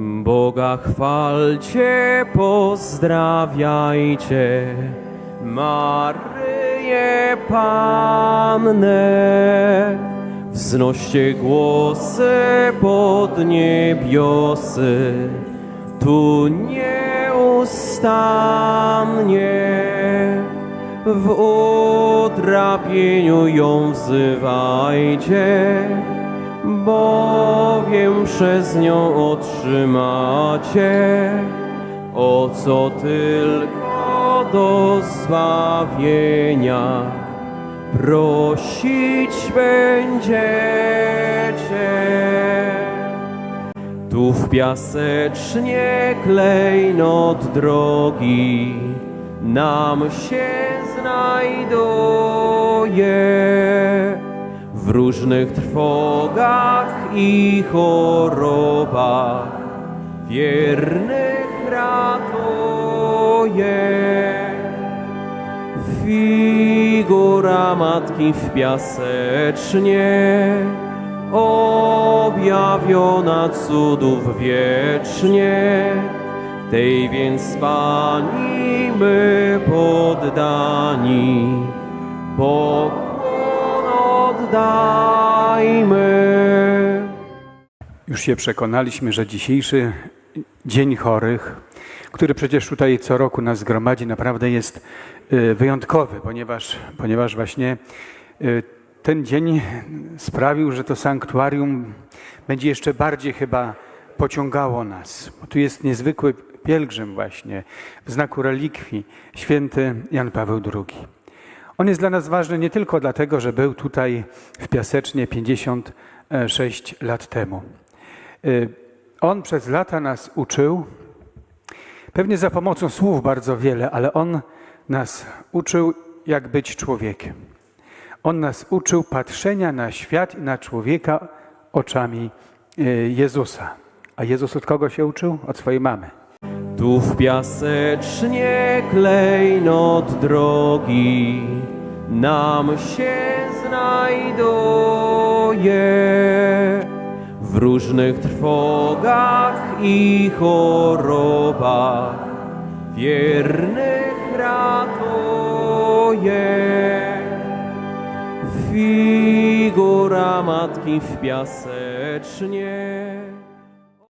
Boga chwalcie, pozdrawiajcie, Maryję Pannę. Wznoście głosy pod niebiosy, tu nieustannie. W utrapieniu ją wzywajcie, bowiem przez nią otrzymacie, o co tylko do zbawienia prosić będziecie. Tu w piasecznie klejnot drogi nam się znajduje. W różnych trwogach i chorobach wiernych ratuje. Figura matki w piasecznie, objawiona cudów wiecznie. Tej więc Pani my poddani, Już się przekonaliśmy, że dzisiejszy Dzień Chorych, który przecież tutaj co roku nas zgromadzi, naprawdę jest y, wyjątkowy, ponieważ, ponieważ właśnie y, ten dzień sprawił, że to sanktuarium będzie jeszcze bardziej chyba pociągało nas. Bo tu jest niezwykły pielgrzym właśnie w znaku relikwii, święty Jan Paweł II. On jest dla nas ważny nie tylko dlatego, że był tutaj w Piasecznie 56 lat temu. Y, On przez lata nas uczył, pewnie za pomocą słów bardzo wiele, ale on nas uczył, jak być człowiekiem. On nas uczył patrzenia na świat i na człowieka oczami y, Jezusa. A Jezus od kogo się uczył? Od swojej mamy. Tu w piasecznie klejnot drogi nam się znajduje. W różnych trwogach i chorobach wiernych ratuje. Figura matki w piasecznie